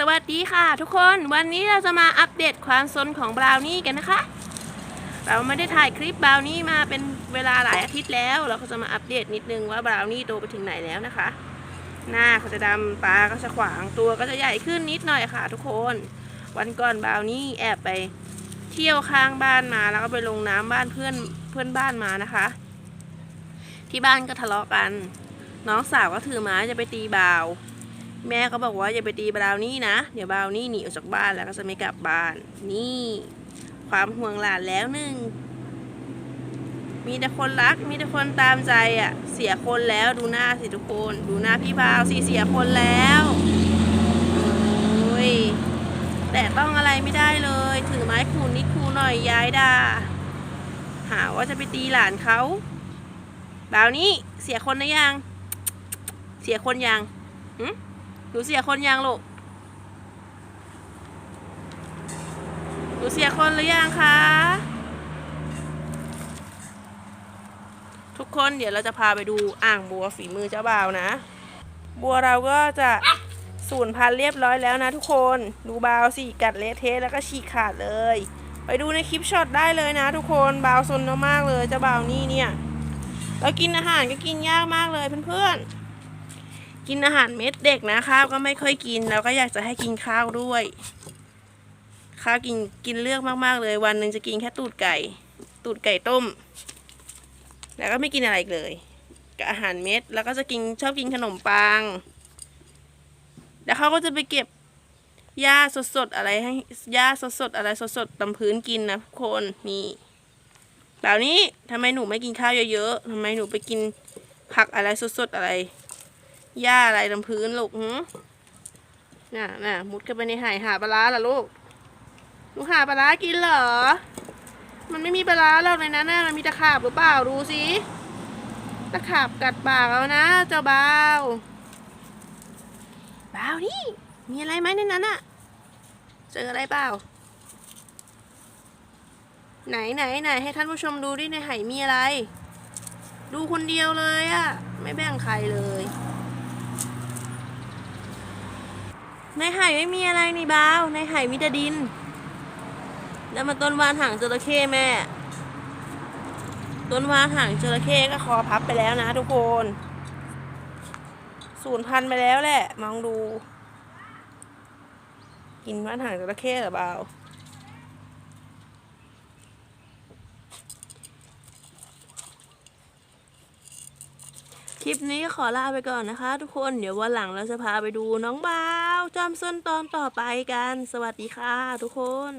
สวัสดีค่ะทุกคนวันนี้เราจะมาอัปเดตความซนของบราวนี่กันนะคะ เราไม่ได้ถ่ายคลิปบราวนี่มาเป็นเวลาหลายอาทิตย์แล้ว เราก็จะมาอัปเดตนิดนึงว่าบราวนี่โตไปถึงไหนแล้วนะคะ หน้าเขาจะดำตาก็จะขวางตัวก็จะใหญ่ขึ้นนิดหน่อยค่ะ ทุกคน วันก่อนบราวนี่แอบไปเที่ยวข้างบ้านมาแล้วก็ไปลงน้ำบ้านเพื่อนเพื่อนบ้านมานะคะ ที่บ้านก็ทะเลาะกัน น้องสาวก็ถือไม้จะไปตีบาว แม่ก็บอกว่าอย่าไปตีบราวนี่นะ เดี๋ยวบราวนี่หนีออกจากบ้านแล้วก็จะไม่กลับบ้าน นี่ ความห่วงหลานแล้วหนึ่ง มีแต่คนรัก มีแต่คนตามใจอะ่ะ เสียคนแล้วดูหน้าสิทุกคน ดูหน้าพี่บาวสิเสียคนแล้วโอ้ยแต่ต้องอะไรไม่ได้เลย ถือไม้คูนิดคูหน่อยย้ายดาหาว่าจะไปตีหลานเขาบาวนี่เสียคนนะยัง เสียคนยังหึ หนูเสียคนยังลูก หนูเสียคนหรือยังคะ ทุกคนเดี๋ยวเราจะพาไปดูอ่างบัวฝีมือเจ้าบ่าวนะ บัวเราก็จะสูญพันธุ์เรียบร้อยแล้วนะทุกคน ดูบาวสิกัดเละเทะแล้วก็ฉีกขาดเลย ไปดูในคลิปช็อตได้เลยนะทุกคนบาวซนมากๆเลยเจ้าบ่าวนี่เนี่ย แล้วกินอาหารก็กินยากมากเลยเพื่อนๆ กินอาหารเม็ดเด็กนะข้าวก็ไม่ค่อยกิน แล้วก็อยากจะให้กินข้าวด้วย ข้าวกินกินเลือกมากๆเลย วันหนึ่งจะกินแค่ตูดไก่ ตูดไก่ต้ม แล้วก็ไม่กินอะไรเลยกับอาหารเม็ด แล้วก็จะกินชอบกินขนมปัง แล้วเขาก็จะไปเก็บหญ้าสดๆอะไรให้หญ้าสดๆอะไรสดๆตาพื้นกินนะทุกคนนี่แบบนี้ทำไมหนูไม่กินข้าวเยอะๆทำไมหนูไปกินผักอะไรสดๆอะไร หญ้าอะไรตาพื้นลูกหืน่ะน่ะมุดเข้าไปในหายหาปลาร้าล่ะลูกหนูหาปลาร้ากินเหรอ มันไม่มีปลาร้าหรอกในนั้นน่ะมันมีตะขาบหรือเปล่าดูสิ ตะขาบกัดปากแล้วนะ เจ้าบ่าวบ่าวนี่ มีอะไรไหมในนั้นอะเจออะไรเปล่า ไหนไหนไหนให้ท่านผู้ชมดูดิในไหมีอะไร ดูคนเดียวเลยอะไม่แบ่งใครเลย ในไหไม่มีอะไรนี่บ้าวในไหมีแต่ดิน แล้วมาต้นวานหางจระเข้แม่ ต้นวานหางจระเข้ก็คอพับไปแล้วนะทุกคนสูญพันธุ์ไปแล้วแหละ มองดู กินวานหางจระเข้หรือเปล่า ลิปนี้ขอลาไปก่อนนะคะ ทุกคนเดี๋ยววันหลังเราจะพาไปดูน้องบ่าวจอมซนตอนต่อไปกัน สวัสดีค่ะ ทุกคน